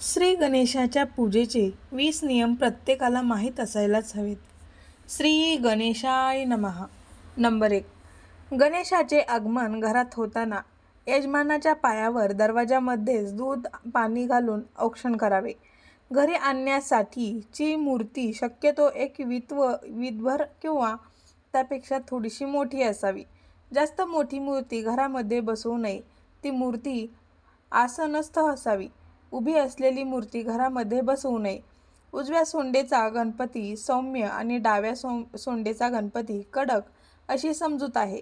श्री गणेशाच्या पूजेचे वीस नियम प्रत्येकाला माहीत असायलाच हवेत. श्री गणेशाय नमः. नंबर एक. गणेशाचे आगमन घरात होताना यजमानाच्या पायावर दरवाजामध्येच दूध पाणी घालून औक्षण करावे. घरी आणण्यासाठीची मूर्ती शक्यतो एक वित्व विद्भर किंवा त्यापेक्षा थोडीशी मोठी असावी. जास्त मोठी मूर्ती घरामध्ये बसवू नये. ती मूर्ती आसनस्थ असावी. उभी असलेली मूर्ती घरामध्ये बसवू नये. उजव्या सोंडेचा गणपती सौम्य आणि डाव्या सो सोंडेचा गणपती कडक अशी समजूत आहे.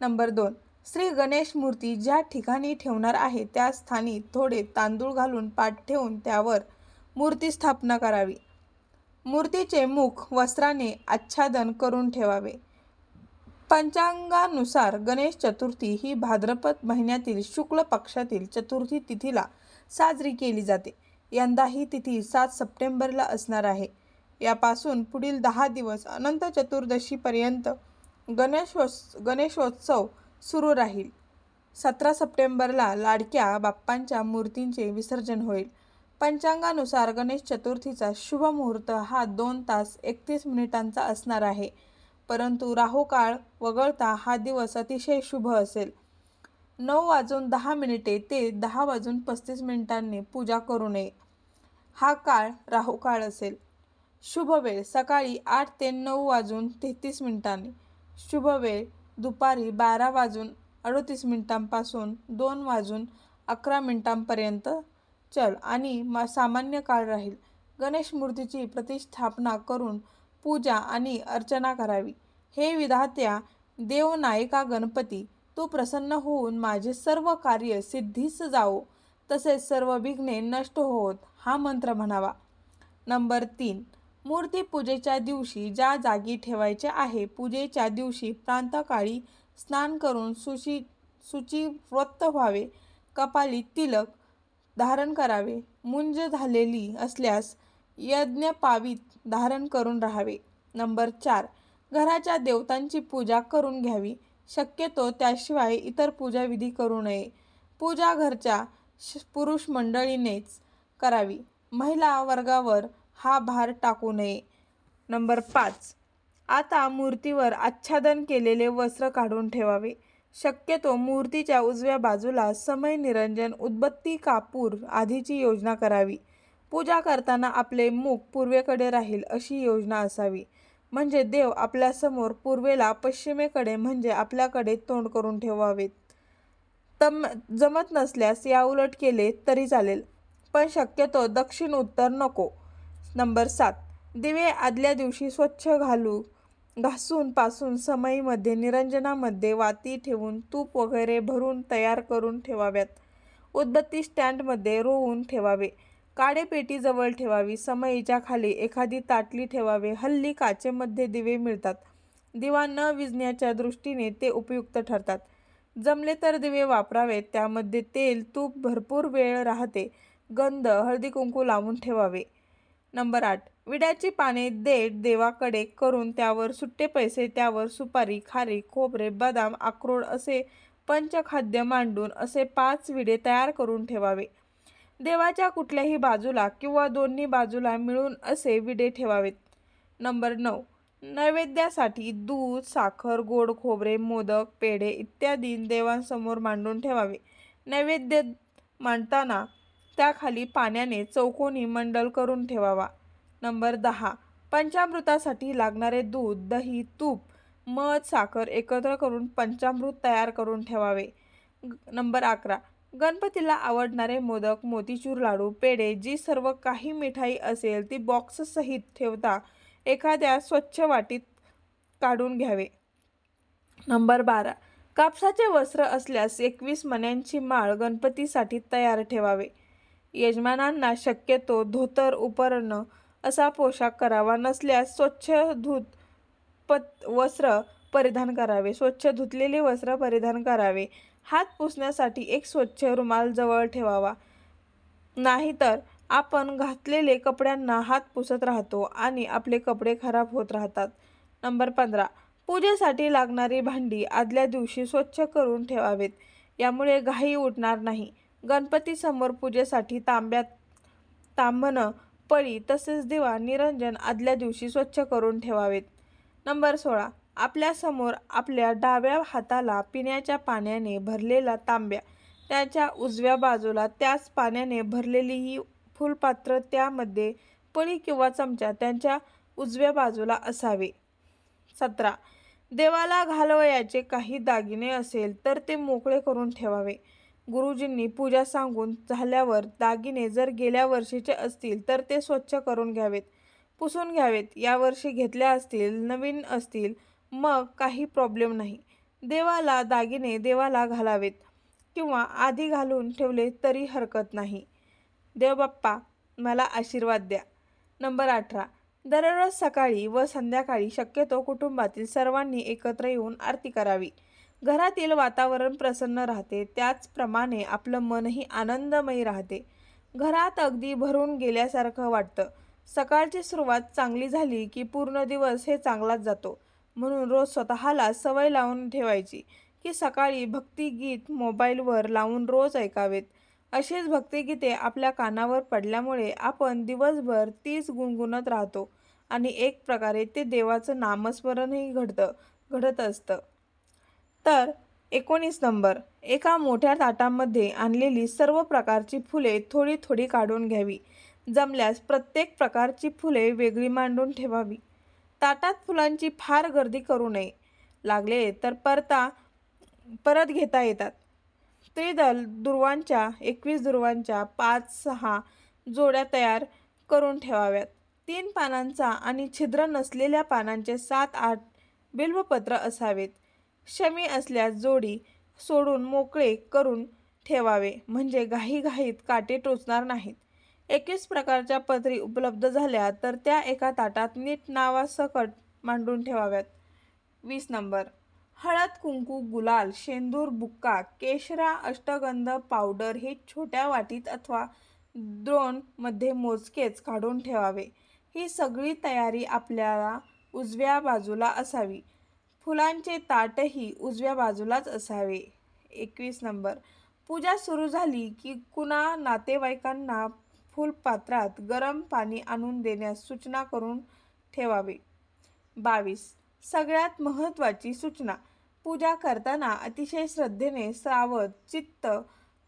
नंबर दोन. श्री गणेश मूर्ती ज्या ठिकाणी ठेवणार आहे त्या स्थानी थोडे तांदूळ घालून पाठ ठेवून त्यावर मूर्ती स्थापना करावी. मूर्तीचे मुख वस्त्राने आच्छादन करून ठेवावे. पंचांगानुसार गणेश चतुर्थी ही भाद्रपद महिन्यातील शुक्ल पक्षातील चतुर्थी तिथीला साजरी केली जाते. यंदा ही तिथी सात सप्टेंबरला असणार आहे. यापासून पुढील दहा दिवस अनंत चतुर्दशीपर्यंत गणेशोत्स गणेशोत्सव सुरू राहील. सतरा सप्टेंबरला लाडक्या बाप्पांच्या मूर्तींचे विसर्जन होईल. पंचांगानुसार गणेश चतुर्थीचा शुभ मुहूर्त हा दोन तास एकतीस मिनिटांचा असणार आहे. परंतु राहुकाळ वगळता हा दिवस अतिशय शुभ असेल. नऊ वाजून दहा मिनिटे ते दहा वाजून पस्तीस मिनिटांनी पूजा करू नये. हा काळ राहू काळ असेल. शुभ वेळ सकाळी आठ ते नऊ वाजून तेहतीस मिनिटांनी. शुभ वेळ दुपारी बारा वाजून अडतीस मिनिटांपासून दोन वाजून अकरा मिनिटांपर्यंत. चल आणि मा सामान्य काळ राहील. गणेश मूर्तीची प्रतिष्ठापना करून पूजा आणि अर्चना करावी. हे विधात्या देवनायिका गणपती तू प्रसन्न होऊन माझे सर्व कार्य सिद्धीस जावो तसेच सर्व विघ्ने नष्ट होत हा मंत्र म्हणावा. नंबर तीन. मूर्ती पूजेच्या दिवशी ज्या जागी ठेवायचे आहे पूजेच्या दिवशी प्रांतकाळी स्नान करून सुशी शुचिव्रत व्हावे. कपाली तिलक धारण करावे. मुंज झालेली असल्यास यज्ञपावीत धारण करून राहावे. नंबर चार. घराच्या देवतांची पूजा करून घ्यावी. शक्यतो त्याशिवाय इतर पूजाविधी करू नये. पूजा घरच्या श- पुरुष मंडळीनेच करावी. महिला वर्गावर हा भार टाकू नये. नंबर पाच. आता मूर्तीवर आच्छादन केलेले वस्त्र काढून ठेवावे. शक्यतो मूर्तीच्या उजव्या बाजूला समय निरंजन उदबत्ती कापूर आधीची योजना करावी. पूजा करताना आपले मुख पूर्वेकडे राहील अशी योजना असावी. म्हणजे देव आपल्यासमोर पूर्वेला पश्चिमेकडे म्हणजे आपल्याकडे तोंड करून ठेवावेत. तम जमत नसल्यास याउलट केले तरी चालेल पण शक्यतो दक्षिण उत्तर नको. नंबर सात. दिवे आदल्या दिवशी स्वच्छ घालू घासून पासून समईमध्ये निरंजनामध्ये वाती ठेवून तूप वगैरे भरून तयार करून ठेवाव्यात. उदबत्ती स्टँडमध्ये रोवून ठेवावे. काडेपेटी जवळ ठेवावी. समईच्या खाली एखादी ताटली ठेवावे. हल्ली काचेमध्ये दिवे मिळतात. दिवा न विजण्याच्या दृष्टीने ते उपयुक्त ठरतात. जमले तर दिवे वापरावेत. त्यामध्ये तेल तूप भरपूर वेळ राहते. गंध हळदी कुंकू लावून ठेवावे. नंबर आठ. विड्याची पाने देठ देवाकडे करून त्यावर सुट्टे पैसे त्यावर सुपारी खारी खोबरे बदाम अक्रोड असे पंचखाद्य मांडून असे पाच विडे तयार करून ठेवावे. देवाच्या कुठल्याही बाजूला किंवा दोन्ही बाजूला मिळून असे विडे ठेवावेत. नंबर नऊ नैवेद्यासाठी दूध साखर गोड खोबरे मोदक पेढे इत्यादी देवांसमोर मांडून ठेवावे. नैवेद्य मांडताना त्याखाली पाण्याने चौकोनी मंडल करून ठेवावा. नंबर दहा पंचामृतासाठी लागणारे दूध दही तूप मध साखर एकत्र करून पंचामृत तयार करून ठेवावे. नंबर अकरा गणपतीला आवडणारे मोदक मोतीचूर लाडू पेढे जी सर्व काही मिठाई असेल ती बॉक्ससहित ठेवता एखाद्या स्वच्छ वाटीत काढून घ्यावे. नंबर बारा. कापसाचे वस्त्र असल्यास एकवीस मण्यांची माळ गणपतीसाठी तयार ठेवावे. यजमानांना शक्यतो धोतर उपरणं असा पोशाख करावा नसल्यास स्वच्छ धूत पत वस्त्र परिधान करावे. स्वच्छ धुतलेले वस्त्र परिधान करावे. हात पुसण्यासाठी एक स्वच्छ रुमाल जवळ ठेवावा. नाहीतर आपण घातलेले कपड्यांना हात पुसत राहतो आणि आपले कपडे खराब होत राहतात. नंबर पंधरा. पूजेसाठी लागणारी भांडी आदल्या दिवशी स्वच्छ करून ठेवावेत. यामुळे घाई उठणार नाही. गणपतीसमोर पूजेसाठी तांब्यात तांबणं पळी तसेच दिवा निरंजन आदल्या दिवशी स्वच्छ करून ठेवावेत. नंबर सोळा. आपल्यासमोर आपल्या डाव्या हाताला पिण्याच्या पाण्याने भरलेला तांब्या. त्याच्या उजव्या बाजूला त्याच पाण्याने भरलेली ही फुलपात्र त्यामध्ये पळी किंवा चमचा त्यांच्या उजव्या बाजूला असावे. सतरा. देवाला घालवयाचे काही दागिने असेल तर ते मोकळे करून ठेवावे. गुरुजींनी पूजा सांगून झाल्यावर दागिने जर गेल्या वर्षीचे असतील तर ते स्वच्छ करून घ्यावेत. पुसून घ्यावेत. यावर्षी घेतल्या असतील नवीन असतील मग काही प्रॉब्लेम नाही. देवाला दागिने देवाला घालावेत किंवा आधी घालून ठेवले तरी हरकत नाही. देवबाप्पा मला आशीर्वाद द्या. नंबर अठरा. दररोज सकाळी व संध्याकाळी शक्यतो कुटुंबातील सर्वांनी एकत्र येऊन आरती करावी. घरातील वातावरण प्रसन्न राहते त्याचप्रमाणे आपलं मनही आनंदमयी राहते. घरात अगदी भरून गेल्यासारखं वाटतं. सकाळची सुरुवात चांगली झाली की पूर्ण दिवस हे चांगलाच जातो. म्हणून रोज स्वतःला सवय लावून ठेवायची की सकाळी भक्तिगीत मोबाईलवर लावून रोज ऐकावेत. अशीच भक्तिगीते आपल्या कानावर पडल्यामुळे आपण दिवसभर तीच गुणगुणत राहतो आणि एक प्रकारे ते देवाचं नामस्मरणही घडतं घडत असतं. तर एकोणीस नंबर एका मोठ्या ताटामध्ये आणलेली सर्व प्रकारची फुले थोडी थोडी काढून घ्यावी. जमल्यास प्रत्येक प्रकारची फुले वेगळी मांडून ठेवावी. ताटात फुलांची फार गर्दी करू नये. लागले तर परता परत घेता येतात. त्रिदल दुर्वांच्या एकवीस दुर्वांच्या पाच सहा जोड्या तयार करून ठेवाव्यात. तीन पानांचा आणि छिद्र नसलेल्या पानांचे सात आठ बिल्वपत्र असावेत. शमी असल्यास जोडी सोडून मोकळे करून ठेवावे. म्हणजे घाईघाईत काटे टोचणार नाहीत. एकवीस प्रकारच्या पदरी उपलब्ध झाल्या तर त्या एका ताटात नीट नावासकट मांडून ठेवाव्यात. वीस नंबर. हळद कुंकू गुलाल शेंदूर बुक्का केशरा अष्टगंध पावडर हे छोट्या वाटीत अथवा द्रोणमध्ये मोजकेच काढून ठेवावे. ही सगळी तयारी आपल्याला उजव्या बाजूला असावी. फुलांचे ताटही उजव्या बाजूलाच असावे. एकवीस नंबर. पूजा सुरू झाली की कुणा नातेवाईकांना फुलपात्रात गरम पाणी आणून देण्यास सूचना करून ठेवावे. बावीस. सगळ्यात महत्त्वाची सूचना. पूजा करताना अतिशय श्रद्धेने सावध चित्त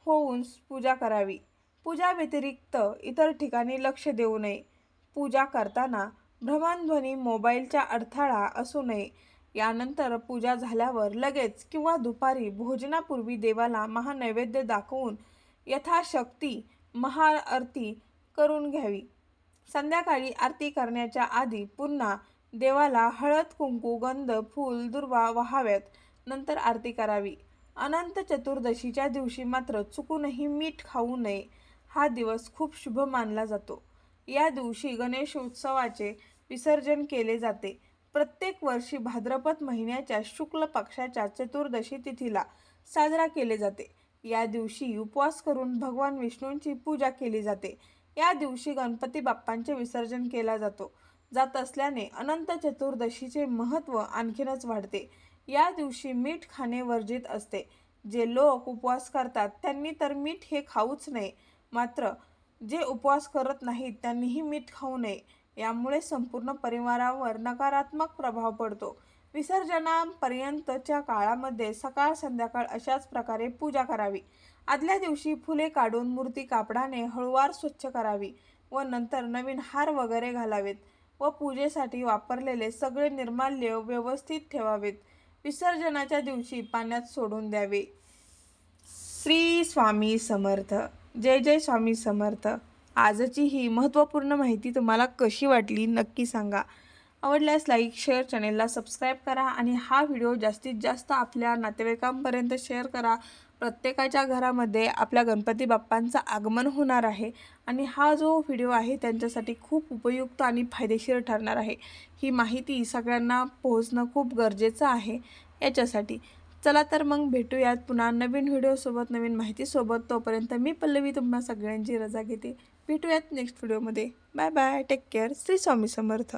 होऊन पूजा करावी. पूजा व्यतिरिक्त इतर ठिकाणी लक्ष देऊ नये. पूजा करताना भ्रमणध्वनी मोबाईलचा अडथळा असू नये. यानंतर पूजा झाल्यावर लगेच किंवा दुपारी भोजनापूर्वी देवाला महानैवेद्य दाखवून यथाशक्ती महाआरती करून घ्यावी. संध्याकाळी आरती करण्याच्या आधी पुन्हा देवाला हळद कुंकू गंध फूल दुर्वा व्हाव्यात. नंतर आरती करावी. अनंत चतुर्दशीच्या दिवशी मात्र चुकूनही मीठ खाऊ नये हा दिवस खूप शुभ मानला जातो. या दिवशी गणेश उत्सवाचे विसर्जन केले जाते. प्रत्येक वर्षी भाद्रपद महिन्याच्या शुक्ल पक्षाच्या चतुर्दशी तिथीला साजरा केले जाते. या दिवशी उपवास करून भगवान विष्णूंची पूजा केली जाते. या दिवशी गणपती बाप्पांचे विसर्जन केला जातो. जात असल्याने अनंत चतुर्दशीचे महत्त्व आणखीनच वाढते. या दिवशी मीठ खाणे वर्जित असते. जे लोक उपवास करतात त्यांनी तर मीठ हे खाऊच नये. मात्र जे उपवास करत नाहीत त्यांनीही मीठ खाऊ नये. यामुळे संपूर्ण परिवारावर नकारात्मक प्रभाव पडतो. विसर्जनापर्यंतच्या काळामध्ये सकाळ संध्याकाळ अशाच प्रकारे पूजा करावी. आदल्या दिवशी फुले काढून मूर्ती कापडाने हळूवार स्वच्छ करावी व नंतर नवीन हार वगैरे घालावेत व पूजेसाठी वापरलेले सगळे निर्माल्य व्यवस्थित ठेवावेत. विसर्जनाच्या दिवशी पाण्यात सोडून द्यावे. श्री स्वामी समर्थ. जय जय स्वामी समर्थ. आजची ही महत्त्वपूर्ण माहिती तुम्हाला कशी वाटली नक्की सांगा. आवडल्यास लाईक शेअर चॅनेलला सबस्क्राईब करा आणि हा व्हिडिओ जास्तीत जास्त आपल्या नातेवाईकांपर्यंत शेअर करा. प्रत्येकाच्या घरामध्ये आपल्या गणपती बाप्पांचं आगमन होणार आहे आणि हा जो व्हिडिओ आहे त्यांच्यासाठी खूप उपयुक्त आणि फायदेशीर ठरणार आहे. ही माहिती सगळ्यांना पोहोचणं खूप गरजेचं आहे याच्यासाठी. चला तर मग भेटूयात पुन्हा नवीन व्हिडिओसोबत नवीन माहितीसोबत तोपर्यंत मी पल्लवी तुम्हा सगळ्यांची रजा घेते. भेटूयात नेक्स्ट व्हिडिओमध्ये bye bye take care Shri Swami Samarth.